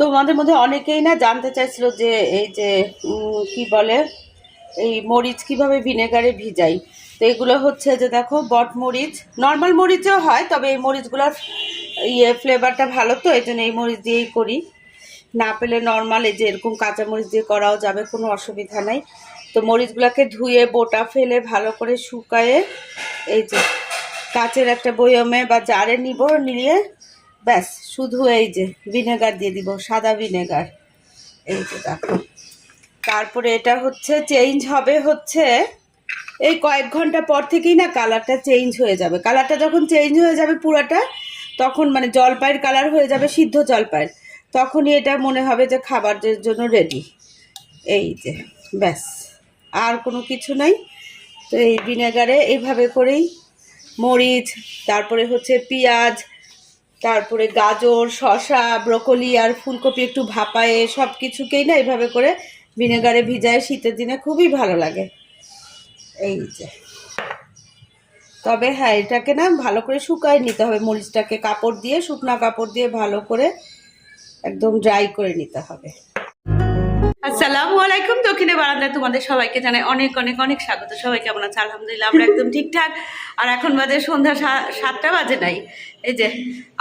তোমাদের মধ্যে অনেকেই না জানতে চাইছিল যে এই যে কি বলে, এই মরিচ কীভাবে ভিনেগারে ভিজাই? তো এগুলো হচ্ছে যে দেখো, বট মরিচ, নর্মাল মরিচও হয়, তবে এই মরিচগুলোর ইয়ে ফ্লেভারটা ভালো তো এই জন্য এই মরিচ দিয়েই করি। না পেলে নর্মাল, এই যে এরকম কাঁচা মরিচ দিয়ে করাও যাবে, কোনো অসুবিধা নাই। তো মরিচগুলোকে ধুয়ে বোটা ফেলে ভালো করে শুকায়ে, এই যে কাচের একটা বয়মে বা জারে নিব, নিয়ে ব্যাস, শুধু এই যে ভিনেগার দিয়ে দিব, সাদা ভিনেগার। এই যে দেখো। তারপরে এটা হচ্ছে চেঞ্জ হবে হচ্ছে এই কয়েক ঘণ্টা পর থেকেই না কালারটা চেঞ্জ হয়ে যাবে। কালারটা যখন চেঞ্জ হয়ে যাবে পুরাটা, তখন মানে জলপাইয়ের কালার হয়ে যাবে সিদ্ধ জলপাইয়ের। তখনই এটা মনে হবে যে খাবারের জন্য রেডি এই যে, ব্যাস। আর কোনো কিছু নাই। তো এই ভিনেগারে এইভাবে করেই মরিচ, তারপরে হচ্ছে পেঁয়াজ তারপরে গাজর, শসা, ব্রকলি আর ফুলকপি একটু ভাপায়ে সব কিছুকেই না এভাবে করে ভিনেগারে ভিজায় শীতের দিনে খুবই ভালো লাগে। এই যে। তবে হ্যাঁ এটাকে না ভালো করে শুকায় নিতে হবে, মরিচটাকে কাপড় দিয়ে, শুকনা কাপড় দিয়ে ভালো করে একদম ড্রাই করে নিতে হবে। আসসালামু আলাইকুম, দক্ষিণে বারান্দায় তোমাদের সবাইকে জানাই অনেক অনেক অনেক স্বাগত। সবাই কেমন আছে? আলহামদুলিল্লাহ, আমরা একদম ঠিকঠাক। আর এখন বাজে সন্ধ্যা সাতটা বাজে নাই। এই যে,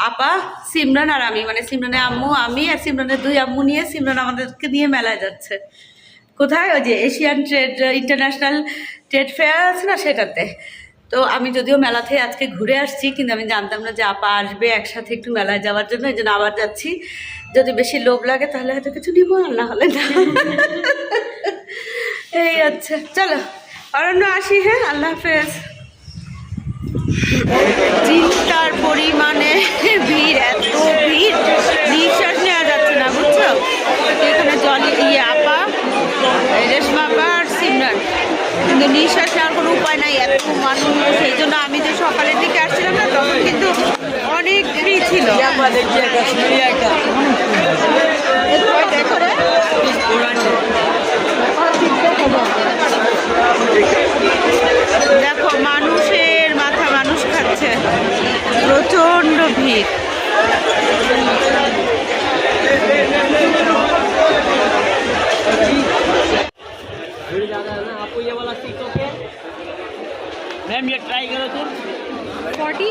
আপা, সিমরান আর আমি মানে সিমরানের আম্মু, আমি আর সিমরানের দুই আম্মু নিয়ে সিমরান আমাদেরকে নিয়ে মেলায় যাচ্ছে। কোথায়? ওই যে Asian trade, international trade fair আছে না সেটাতে। তো আমি যদিও মেলাতে আজকে ঘুরে আসছি, কিন্তু আমি জানতাম না যে আপা আসবে একসাথে একটু মেলায় যাওয়ার জন্য, এই জন্য আবার যাচ্ছি। যদি বেশি লোভ লাগে তাহলে হয়তো কিছু নিব না হলে না। এই আচ্ছা চলো। অরণ্য, আসি হ্যাঁ? আল্লাহ হাফেজ। চিন্তার পরিমাণে ভিড়, এত ভিড়। নিঃশ্বাস নেওয়া যাচ্ছে না, বুঝছ? এখানে জলি ইয়ে আপা রেশমা আপা আর কিন্তু নিঃশ্বাস নেওয়ার কোনো উপায় নাই, এত মানুষ। সেই জন্য আমি যে সকালের দিকে আসছিলাম না, তখন কিন্তু অনেক ভিড় ছিল। দেখো রে। দেখো মানুষের মাথা মানুষ খাচ্ছে প্রচন্ড ভিড় आपको ये वाला टिकटॉक है मैम ये ट्राई करो तुम फोर्टी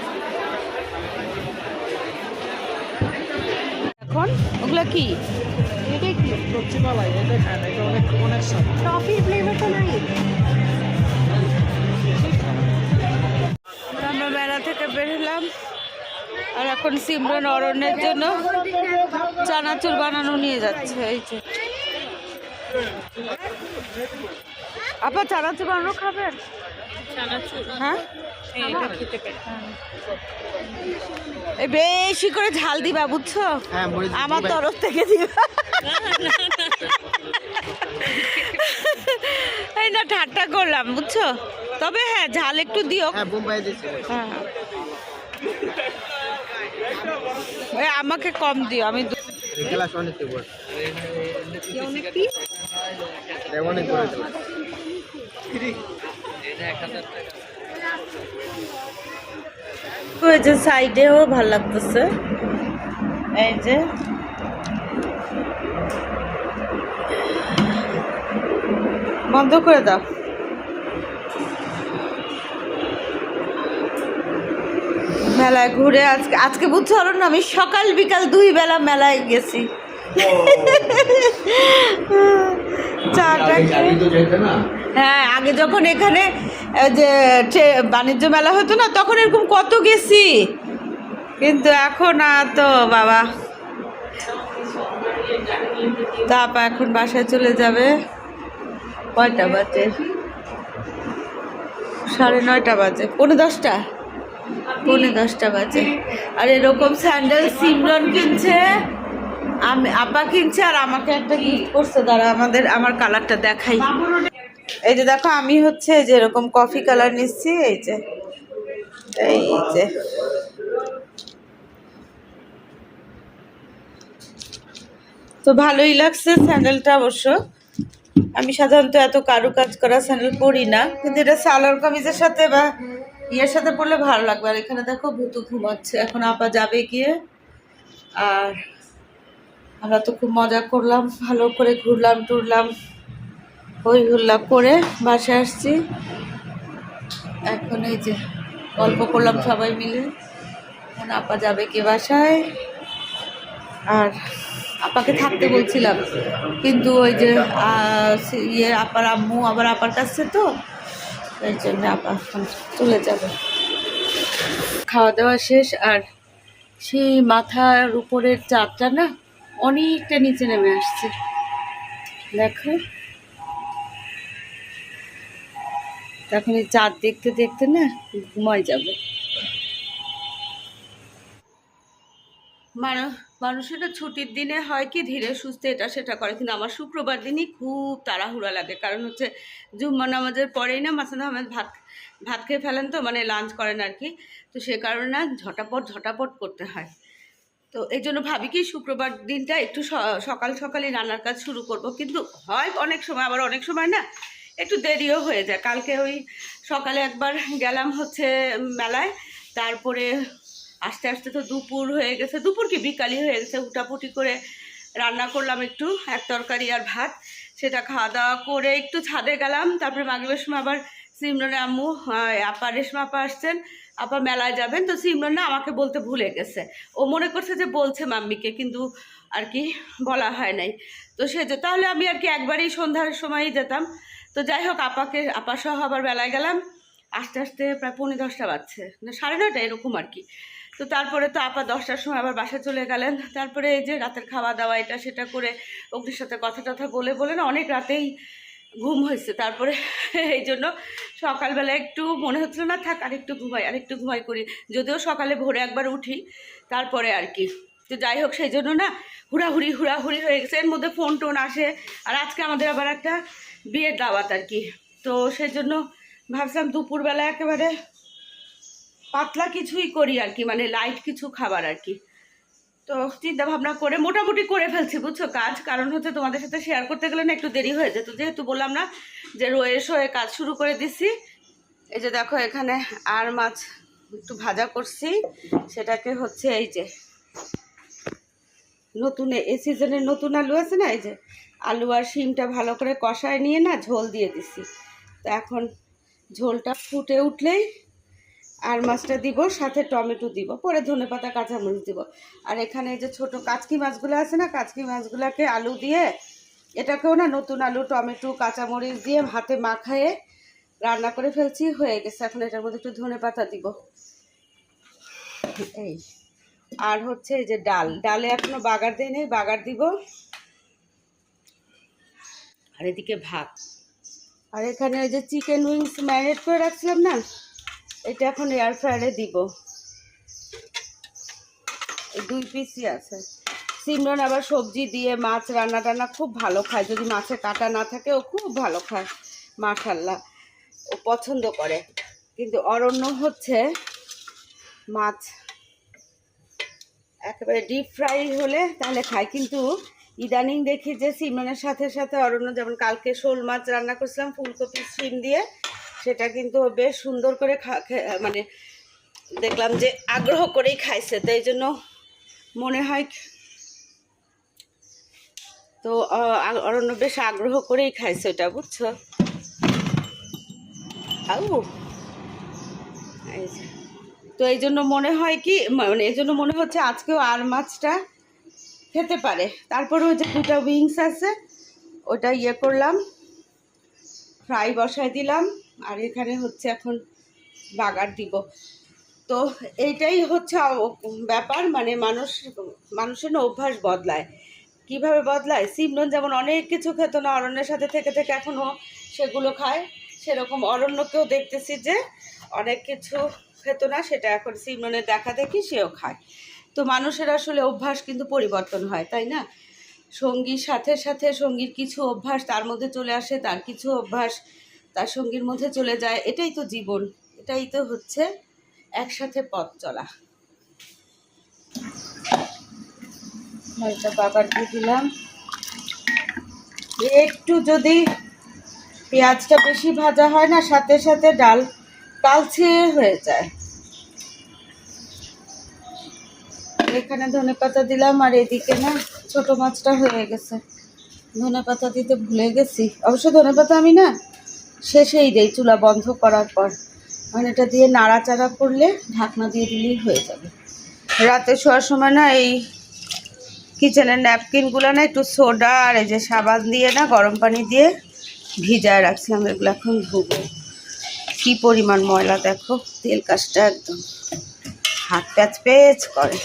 এখন ওগুলো কি? টফির ফ্লেভারটা নাই। আমরা মেলা থেকে বেরোলাম আর এখন সিমরন অরণ্যের জন্য চানাচুর বানানো নিয়ে যাচ্ছে এই যে। আপনার চানাচুর বানানো খাবেন? হ্যাঁ? এই বেশি করে ঝাল দিবা বুঝছ? আমার তরফ থেকে দিবা। এই না ঠাট্টা করলাম বুঝছ? তবে হ্যাঁ ঝাল একটু দিও। হ্যাঁ আমাকে কম দিও আমি দু- ওই যে সাইডেও ভালো লাগতেছে। এই যে। বন্ধ করে দাও। মেলায় ঘুরে আজকে আজকে বুঝছ না আমি সকাল বিকাল দুই বেলা মেলায় গেছি। চাটা হ্যাঁ আগে যখন এখানে যে বাণিজ্য মেলা হতো না, তখন এরকম কত গেছি। কিন্তু এখন আর তো বাবা। তাপা এখন বাসায় চলে যাবে। কয়টা বাজে? সাড়ে নয়টা বাজে, পৌনে দশটা। পৌনে দশটা বাজে। আর এরকম স্যান্ডেল, সিমরন কিনছে। আমি, আপা কিনছে আর আমাকে একটা গিফট করছে। দাঁড়া, আমাদের, আমার কালারটা দেখাই। এই যে দেখো, আমি হচ্ছে যে এরকম কফি কালার নিচ্ছি, এই যে এই যে। তো ভালোই লাগছে স্যান্ডেলটা অবশ্য। আমি সাধারণত এত কারুকাজ করা স্যান্ডেল পরি না, কিন্তু এটা সালোয়ার কামিজের সাথে বা ইয়ের সাথে পরলে ভালো লাগবে। আর এখানে দেখো, ভুতু ঘুমাচ্ছে। এখন আপা যাবে গিয়ে। আর আমরা তো খুব মজা করলাম, ভালো করে ঘুরলাম, টুরলাম। হই হুল্লা করে বাসায় আসছি। এখন এই যে গল্প করলাম সবাই মিলে। এখন আপা যাবে কে বাসায়? আর আপাকে থাকতে বলছিলাম। কিন্তু ওই যে ইয়ে আপার আম্মু আবার আপার কাছে তো এই জন্য আপা চলে যাবে। খাওয়া দাওয়া শেষ, আর সেই মাথার উপরের চাঁদটা না অনেকটা নিচে নেমে আসছে। দেখো। তখন এই চাঁদ দেখতে দেখতে না ঘুমাই যাবে। মানুষ মানুষের ছুটির দিনে হয় কি ধীরে সুস্থে এটা সেটা করে, কিন্তু আমার শুক্রবার দিনই খুব তাড়াহুড়া লাগে। কারণ হচ্ছে জুম্মা নামাজের পরেই না মাসান আহমেদ ভাত ভাত খেয়ে ফেলেন তো মানে লাঞ্চ করেন আর কি। তো সে কারণে না ঝটাপট ঝটাপট করতে হয়। তো এই জন্য ভাবি কি শুক্রবার দিনটা একটু সকাল সকালই রান্নার কাজ শুরু করব। কিন্তু হয় অনেক সময়, আবার অনেক সময় না একটু দেরিও হয়ে যায়। কালকে ওই সকালে একবার গেলাম হচ্ছে মেলায়, তারপরে আস্তে আস্তে তো দুপুর হয়ে গেছে। দুপুর কি? বিকালই হয়ে গেছে। হুটাপুটি করে রান্না করলাম একটু, এক তরকারি আর ভাত। সেটা খাওয়া দাওয়া করে একটু ছাদে গেলাম। তারপরে মাগরিবের সময় আবার সিমরনের আম্মু আপা, রেশমা আপা আসছেন। আপা মেলায় যাবেন। তো সিমরন না আমাকে বলতে ভুলে গেছে। ও মনে করছে যে বলছে মাম্মিকে, কিন্তু আর কি বলা হয় নাই। তো সে যে, তাহলে আমি আর কি একবারই সন্ধ্যার সময়ই যেতাম। তো যাই হোক, আপাকে, আপা সহ আবার বেলায় গেলাম। আস্তে আস্তে প্রায় পৌনে দশটা বাজছে। না, সাড়ে নয়টা এরকম আর কি। তো তারপরে তো আপা দশটার সময় আবার বাসায় চলে গেলেন। তারপরে এই যে রাতের খাওয়া দাওয়া এটা সেটা করে অগ্নির সাথে কথা টথা বলে বলে না, অনেক রাতেই ঘুম হয়েছে। তারপরে এই জন্য সকালবেলা একটু মনে হচ্ছিল, না, থাক আর একটু ঘুমাই আর একটু ঘুমাই করি। যদিও সকালে ভোরে একবার উঠি, তারপরে আর কি। তো যাই হোক, সেই জন্য না হুড়াহুড়ি হুড়াহুড়ি হয়ে গেছে। এর মধ্যে ফোন টোন আসে। আর আজকে আমাদের আবার একটা বিয়ের দাওয়াত আর কি। তো সেই জন্য ভাবছিলাম দুপুরবেলা একেবারে পাতলা কিছুই করি আর কি মানে লাইট কিছু খাবার আর কি। তো চিন্তা ভাবনা করে মোটামুটি করে ফেলছি, বুঝছ? কাজ, কারণ হচ্ছে তোমাদের সাথে শেয়ার করতে গেলে না একটু দেরি হয়ে যেত। যেহেতু বললাম না যে রয়ে শোয়ে কাজ শুরু করে দিছি, এই যে দেখো এখানে আর মাছ একটু ভাজা করছি। সেটাকে হচ্ছে এই যে নতুন এই সিজনের নতুন আলু আছে না, এই যে আলু আর শিমটা ভালো করে কষায় নিয়ে না ঝোল দিয়ে দিছি। তো এখন ঝোলটা ফুটে উঠলেই আর মাছটা দিব, সাথে টমেটো দিব, পরে ধনে পাতা, কাঁচামরিচ দিব। আর এখানে যে ছোট কাচকি মাছগুলো আছে না, কাচকি মাছগুলোকে আলু দিয়ে এটাকেও না নতুন আলু, টমেটো, কাঁচামরিচ দিয়ে হাতে মাখায়ে রান্না করে ফেলছি, হয়ে গেছে। এখন এটার মধ্যে একটু ধনে পাতা দিব। এই। আর হচ্ছে এই যে ডাল। ডালে এখনও বাগার দেয় নেই, বাগার দিব। আর এদিকে ভাত। আর এখানে ওই যে চিকেন উইংস ম্যারিনেট করে রাখছিলাম না, এটা এখন এয়ার ফ্রায়ারে দিব। দুই পিসই আছে। সিমরন আবার সবজি দিয়ে মাছ রান্না টান্না খুব ভালো খায়। যদি মাছে কাটা না থাকে, ও খুব ভালো খায়, মাশাল্লাহ। ও পছন্দ করে। কিন্তু অরণ্য হচ্ছে মাছ। একেবারে ডিপ ফ্রাই হলে তাহলে খায়, কিন্তু ইদানিং দেখি যে সিমনের সাথে সাথে অরণ্য, যেমন কালকে শোল মাছ রান্না করছিলাম, ফুলকপি সিম দিয়ে, সেটা কিন্তু বেশ সুন্দর করে মানে দেখলাম যে আগ্রহ করেই খাইছে, তো এই জন্য মনে হয় তো অরণ্য বেশ আগ্রহ করেই খাইছে ওটা বুঝছ? আউ তো এই জন্য মনে হয় কি মানে এই জন্য মনে হচ্ছে আজকেও আর মাছটা খেতে পারে। তারপরে ওই যে দুটা উইংস আছে, ওটা ইয়ে করলাম ফ্রাই বসাই দিলাম, আর এখানে হচ্ছে এখন বাগার দিব। তো এইটাই হচ্ছে ব্যাপার মানে মানুষ, মানুষের না অভ্যাস বদলায়। কীভাবে বদলায়? সিমরন যেমন অনেক কিছু খেত না, অরণ্যের সাথে থেকে থেকে এখনও সেগুলো খায়। সেরকম অরণ্যকেও দেখতেছি যে অনেক কিছু খেত না, সেটা এখন সিমরনের দেখা দেখি সেও খায়। তো মানুষের আসলে অভ্যাস কিন্তু পরিবর্তন হয়, তাই না? সঙ্গীর সাথে সাথে সঙ্গীর কিছু অভ্যাস তার মধ্যে চলে আসে, তার কিছু অভ্যাস তার সঙ্গীর মধ্যে চলে যায়। এটাই তো জীবন, এটাই তো হচ্ছে একসাথে পথ চলা। বাগার দিয়ে দিলাম। একটু যদি পেঁয়াজটা বেশি ভাজা হয় না, সাথে সাথে ডাল কালছে হয়ে যায়। এখানে ধনে পাতা দিলাম আর এদিকে না ছোট মাছটা হয়ে গেছে। ধনে পাতা দিতে ভুলে গেছি। অবশ্য ধনে পাতা আমি না শেষেই দেই চুলা বন্ধ করার পর। মানে এটা দিয়ে নাড়াচাড়া করলে ঢাকনা দিয়ে দিলেই হয়ে যাবে। রাতে শোয়ার সময় না এই কিচেনের ন্যাপকিনগুলো না একটু সোডা আর এই যে সাবান দিয়ে না গরম পানি দিয়ে ভিজায় রাখছিলাম, এগুলো এখন ধুবো। কী পরিমাণ ময়লা দেখো, তেল কাজটা একদম হাত প্যাচ প্যাচ করে।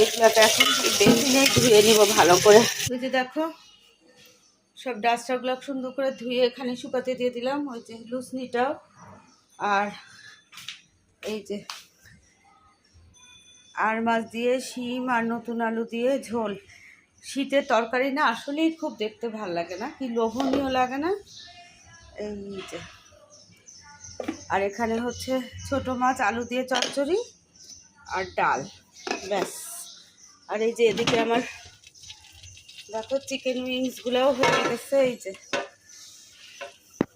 এইগুলোকে এখন বেসিনে ধুয়ে নিব ভালো করে। বুঝে দেখো, সব ডাস্টারগুলো সুন্দর করে ধুয়ে এখানে শুকাতে দিয়ে দিলাম। ওই যে লুসনিটাও। আর এই যে আর মাছ দিয়ে শিম আর নতুন আলু দিয়ে ঝোল। শীতের তরকারি না আসলেই খুব দেখতে ভালো লাগে না, কি লোভনীয় লাগে না। এই যে। আর এখানে হচ্ছে ছোট মাছ, আলু দিয়ে চচ্চড়ি। আর ডাল। ব্যাস। আর এই যে এদিকে আমার দেখো চিকেন উইংসগুলোও হয়ে গেছে, এই যে।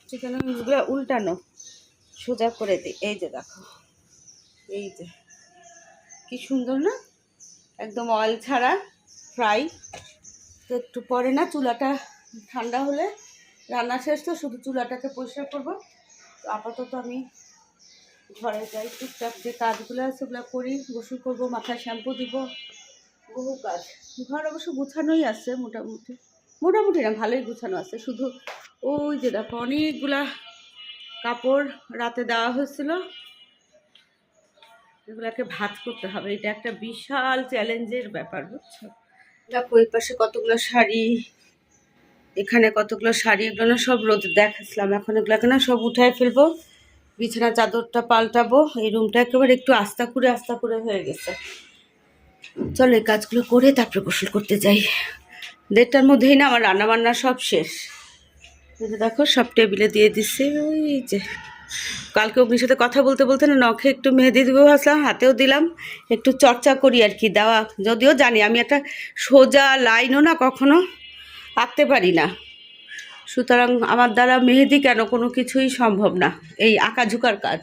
চিকেন উইংসগুলো উল্টানো। সোজা করে দিই এই যে দেখো। এই যে। কি সুন্দর না? একদম অয়েল ছাড়া ফ্রাই তো একটু পরে না চুলাটা ঠান্ডা হলে রান্না শেষ, তো শুধু চুলাটাকে পরিষ্কার করব। আপাতত আমি ঘরে যাই টুকটাক যে কাজগুলো আছে ওগুলো করি, গোসল করব, মাথায় শ্যাম্পু দিব, বহু কাজ। ঘর অবশ্য গুছানোই আছে মোটামুটি। মোটামুটি না, ভালোই গুছানো আছে। শুধু ওই যে দেখো, অনেকগুলা কাপড় রাতে দেওয়া হয়েছিল। এগুলাকে ভাত করতে হবে। এটা একটা বিশাল চ্যালেঞ্জের ব্যাপার, বুঝছ? দেখো, ওই পাশে কতগুলো শাড়ি, এখানে কতগুলো শাড়ি, এগুলো না সব রোদ দেখাচ্ছিলাম। এখন এগুলোকে না সব উঠায় ফেলব। বিছানা চাদরটা পাল্টাবো, এই রুমটা একেবারে একটু আস্তা করে আস্তা করে হয়ে গেছে। চলো এই কাজগুলো করে তারপরে গোসল করতে যাই। দেড়টার মধ্যেই না আমার রান্না বান্না সব শেষ। দেখো, সব টেবিলে দিয়ে দিচ্ছে ওই যে। কালকে অগ্নির সাথে কথা বলতে বলতে না নখে একটু মেহেদি দিব ভাবলাম হাতেও দিলাম, একটু চর্চা করি আর কি, দেওয়া। যদিও জানি আমি একটা সোজা লাইনও না কখনো আঁকতে পারি না। সুতরাং আমার দ্বারা মেহেদি কেন কোনো কিছুই সম্ভব না, এই আঁকাঝুকার কাজ।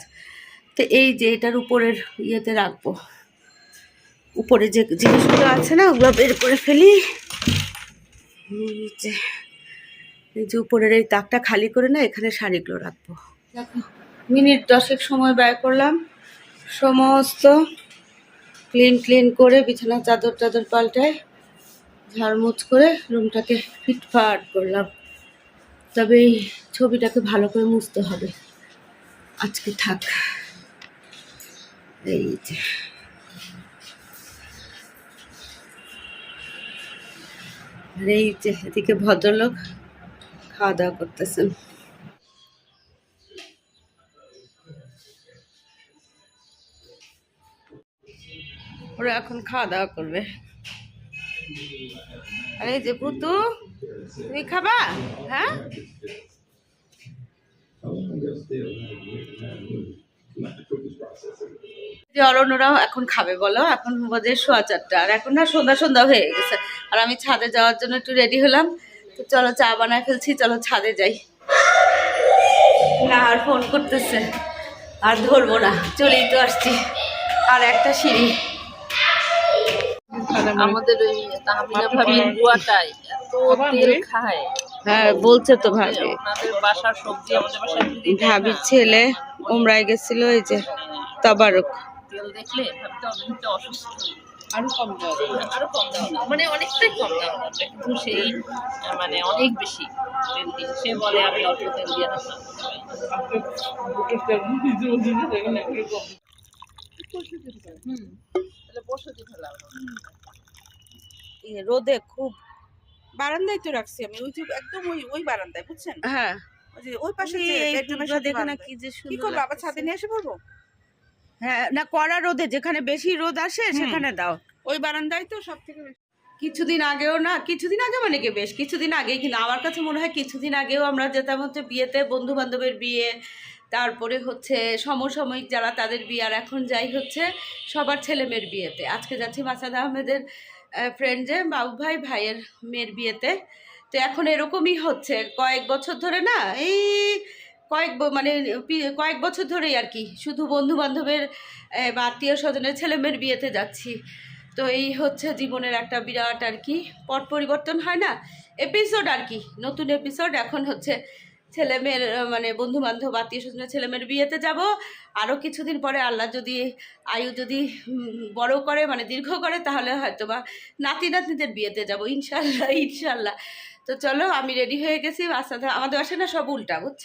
তো এই যে এটার উপরের ইয়েতে রাখব। উপরে যে জিনিসগুলো আছে না, ওগুলো বের করে ফেলি। এই যে উপরের এই তাকটা খালি করে না, এখানে শাড়িগুলো রাখব। দেখো, মিনিট দশেক সময় ব্যয় করলাম। সমস্ত ক্লিন ক্লিন করে বিছানা চাদর চাদর পাল্টায় ঝাড়মুছ করে রুমটাকে ফিটফাট করলাম। তবে ছবিটাকে ভালো করে মুছতে হবে। আজকে থাক। এই যে। এই যে, এদিকে ভদ্রলোক খাওয়া দাওয়া করতেছেন। ওরা এখন খাওয়া দাওয়া করবে। আরে যে পুতু তুমি খাবা হ্যাঁ? অরণ্যরাও এখন খাবে, বলো? এখন চারটা। আর এখন না সন্ধ্যা সন্ধ্যা হয়ে গেছে। আর আমি ছাদে যাওয়ার জন্য একটু রেডি হলাম। তো চলো চা বানায় ফেলছি, চলো ছাদে যাই। না, আর ফোন করতেছে। আর ধরবো না, চলেই তো আসছি। আর একটা সিঁড়ি। আমাদের ওই এত তেল খায়। হ্যাঁ বলছে তো ভাবি। বাসার সবজি আমাদের বাসায় ভাবির ছেলে উমরায় গেছিল এই যে তবারক। তেল দেখলে ভাবতে অসুস্থ। আরও কম দাম আরও কম দাম মানে অনেকটাই কম দাম কিন্তু সেই মানে অনেক বেশি তেল দিয়ে। সে বলে আমি অল্প তেল দিয়ে রান্না হুম। তাহলে পরশু দিন হলাম এ, রোদে খুব বারান্দায় তো রাখছি আমি ওই যে একদম ওই ওই বারান্দায় বুঝছেন? হ্যাঁ। ওই পাশে যে দেখে না কি যে কি করব আবার ছাদে নিয়ে এসে পড়ব? হ্যাঁ না কড়া রোদে যেখানে বেশি রোদ আসে সেখানে দাও। ওই বারান্দায় তো সব থেকে কিছুদিন আগেও না কিছুদিন আগে মানে কি বেশ কিছুদিন আগেই কিন্তু আমার কাছে মনে হয় কিছুদিন আগেও আমরা যেতাম হচ্ছে বিয়েতে বন্ধু বান্ধবের বিয়ে তারপরে হচ্ছে সমসাময়িক যারা তাদের বিয়ে আর এখন যাই হচ্ছে সবার ছেলেমেয়ের বিয়েতে। আজকে যাচ্ছি মাসাদ আহমেদের ফ্রেন্ড বাবু ভাই ভাইয়ের মেয়ের বিয়েতে। তো এখন এরকমই হচ্ছে। কয়েক বছর ধরে না, এই কয়েক মানে কয়েক বছর ধরেই আর কি। শুধু বন্ধু বান্ধবের বা আত্মীয় স্বজনের ছেলে মেয়ের বিয়েতে যাচ্ছি। তো এই হচ্ছে জীবনের একটা বিরাট আর কি। পট পরিবর্তন হয় না। এপিসোড আর কি, নতুন এপিসোড এখন হচ্ছে ছেলে মেয়ের মানে বন্ধু বান্ধব আত্মীয় স্বজনের ছেলে মেয়ের বিয়েতে যাব। আরও কিছুদিন পরে আল্লাহ যদি আয়ু যদি বড় করে মানে দীর্ঘ করে, তাহলে হয়তো বা নাতি নাতনিদের বিয়েতে যাব। ইনশাল্লাহ ইনশাল্লাহ তো চলো, আমি রেডি হয়ে গেছি। আমাদের বাসায় না সব উল্টা, বুঝছ?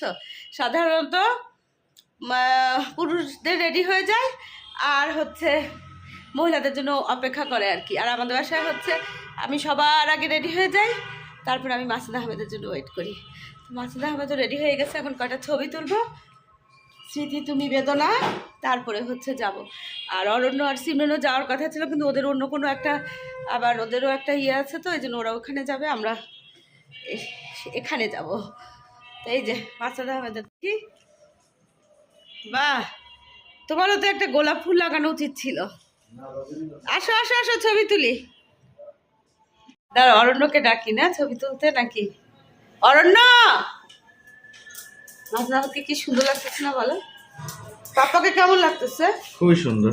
সাধারণত পুরুষদের রেডি হয়ে যায়, আর হচ্ছে মহিলাদের জন্য অপেক্ষা করে আর কি। আর আমাদের বাসায় হচ্ছে, আমি সবার আগে রেডি হয়ে যাই, তারপর আমি মাসুদ আহমেদের জন্য ওয়েট করি। তো মাসুদ আহমেদও রেডি হয়ে গেছে, এখন কটা ছবি তুলবো? স্মৃতি, তুমি বেদনা, তারপরে হচ্ছে যাব। আর অরণ্য আর সিমরেনও যাওয়ার কথা ছিল, কিন্তু ওদের অন্য কোনো একটা, আবার ওদেরও একটা ইয়ে আছে তো, এই জন্য ওরা ওখানে যাবে, আমরা এখানে যাব। তো এই যে মাসুদ আহমেদের কি? বাহ! তোমারও তো একটা গোলাপ ফুল লাগানো উচিত ছিল। আসো আসো আসো, ছবি তুলি। দাঁড়া অরণ্যকে ডাকি না, ছবি তুলতে নাকি? অরণ্য! কি সুন্দর লাগতেছে না বলো? পাপাকে কেমন লাগতেছে? খুবই সুন্দর।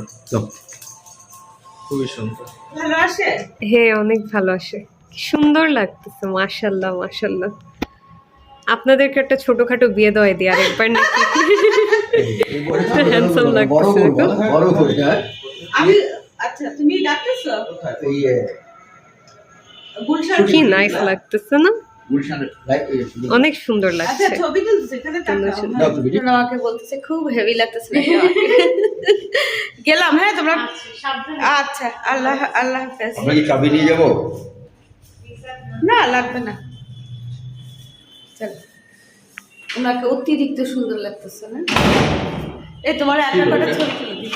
খুবই সুন্দর। ভালো আসে? হ্যাঁ অনেক ভালো আসে। সুন্দর লাগতেছে মাশাল্লাহ মাশাল্লাহ আপনাদেরকে একটা ছোটখাটো বিয়ে দেওয়াই দিই আর একবার নাকি? বড় লাগতেছে। বড় করি হ্যাঁ। আমি আচ্ছা তুমি কি নাইস লাগতেছে না? অনেক সুন্দর আচ্ছা লাগছে। আমাকে বলতেছে খুব হেভি লাগতেছে গেলাম হ্যাঁ তোমরা আচ্ছা আল্লাহ আল্লাহ হাফেজ। চাবি নিয়ে যাব? না লাগবে না। চলো। ওনাকে অতিরিক্ত সুন্দর লাগতেছে না? এ তোমার একটা কটা ছবি তুলে দিই।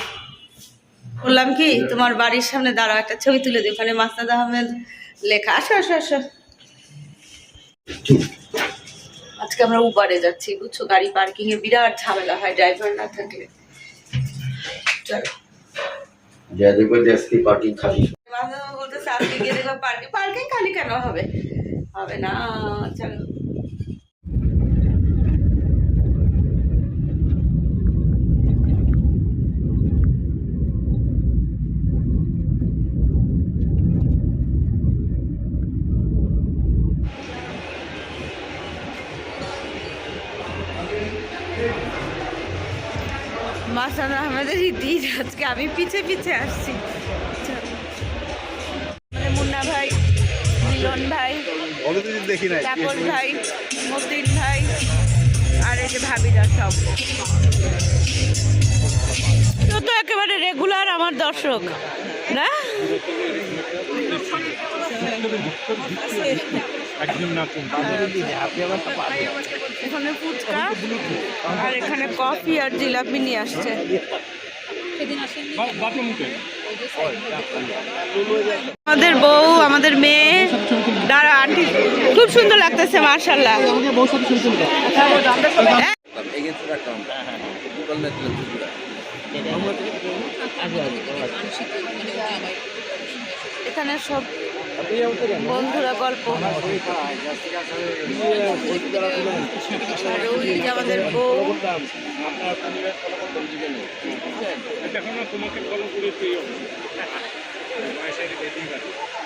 বললাম কি তোমার বাড়ির সামনে দাঁড়াও একটা ছবি তুলে দিই ওখানে মাস্তাদ আহমেদ লেখা। আসো আসো আসো। আজকে আমরা উবারে যাচ্ছি বুঝছ? গাড়ি পার্কিং এ বিরাট ঝামেলা হয় ড্রাইভার না থাকলে চলো। দেখব যে আজকে পার্কিং খালি। মাঝে মাঝে আজকে গিয়ে পার্কিং পার্কিং খালি কেন হবে? হবে না চলো মাসান দিন আজকে আমি পিছে পিছে আসছি। মানে মুন্না ভাই মিলন ভাই দেখি তাপস ভাই মতিন ভাই আর এই যে ভাবিরা সব। তো তো একেবারে রেগুলার আমার দর্শক না? এখানে ফুচকা আর এখানে কফি আর জিলাপি নিয়ে আসছে। আমাদের বউ আমাদের মেয়ে দাঁড়া আন্টি খুব সুন্দর লাগতেছে মার্শাল্লাহ এখানে সব বন্ধুরা গল্প। আর ওই যে আমাদের বউ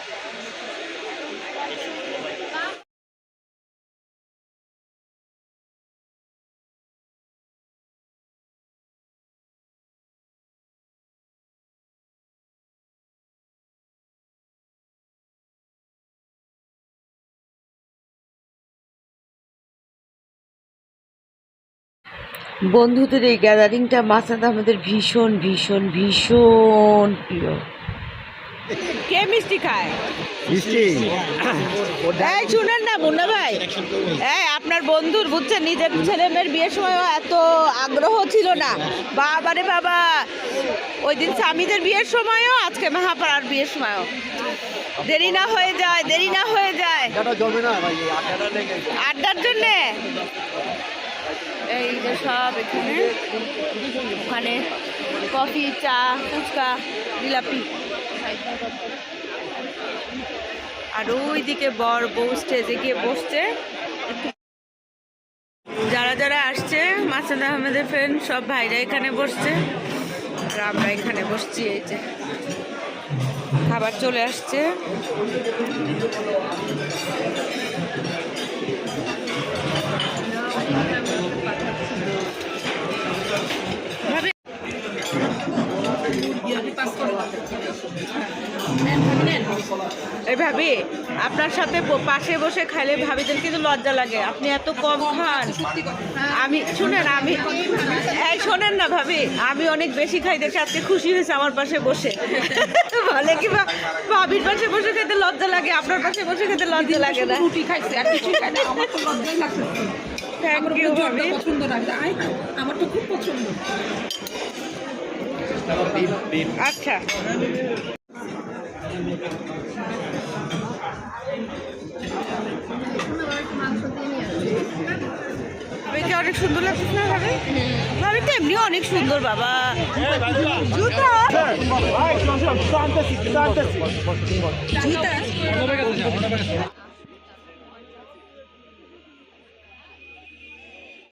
বন্ধুদের এই গ্যাদারিংটা মাসাদ আমাদের ভীষণ ভীষণ ভীষণ প্রিয়। কে মিষ্টি খায়? মিষ্টি। এই শুনেন না মুন্না ভাই। এই আপনার বন্ধুর বুঝছেন নিজের ছেলে মেয়ের বিয়ের সময়ও এত আগ্রহ ছিল না। বাবারে বাবা ওই দিন স্বামীদের বিয়ের সময়ও আজকে মাহাপাড়ার বিয়ের সময়ও। দেরি না হয়ে যায় দেরি না হয়ে যায়। আড্ডার জন্যে? এই যে সব এখানে। ওখানে কফি, চা, ফুচকা, জিলাপি। আর ওইদিকে বর বউ স্টেজে গিয়ে বসছে। যারা যারা আসছে মাসুদ আহমেদের ফ্রেন্ড সব ভাইরা এখানে বসছে। আর আমরা এখানে বসছি, এই যে খাবার চলে আসছে। এই ভাবি আপনার সাথে পাশে বসে খাইলে ভাবিদের কিন্তু লজ্জা লাগে। আপনি এত কম খান। আমি শুনেন আমি এই শোনেন না ভাবি আমি অনেক বেশি খাই দেখে আজকে খুশি হয়েছে আমার পাশে বসে। বলে কি ভাবির পাশে বসে খেতে লজ্জা লাগে আপনার পাশে বসে খেতে লজ্জা লাগে না। রুটি খাইছে আর কিছু খাই না আমার তো লজ্জাই লাগছে থ্যাংক ইউ ভাবি। পছন্দ আমার তো খুব পছন্দ। আচ্ছা। ভাবিকে অনেক সুন্দর লাগছে না ভাবি? ভাবি তো এমনিও অনেক সুন্দর বাবা। জুতা? জুতা?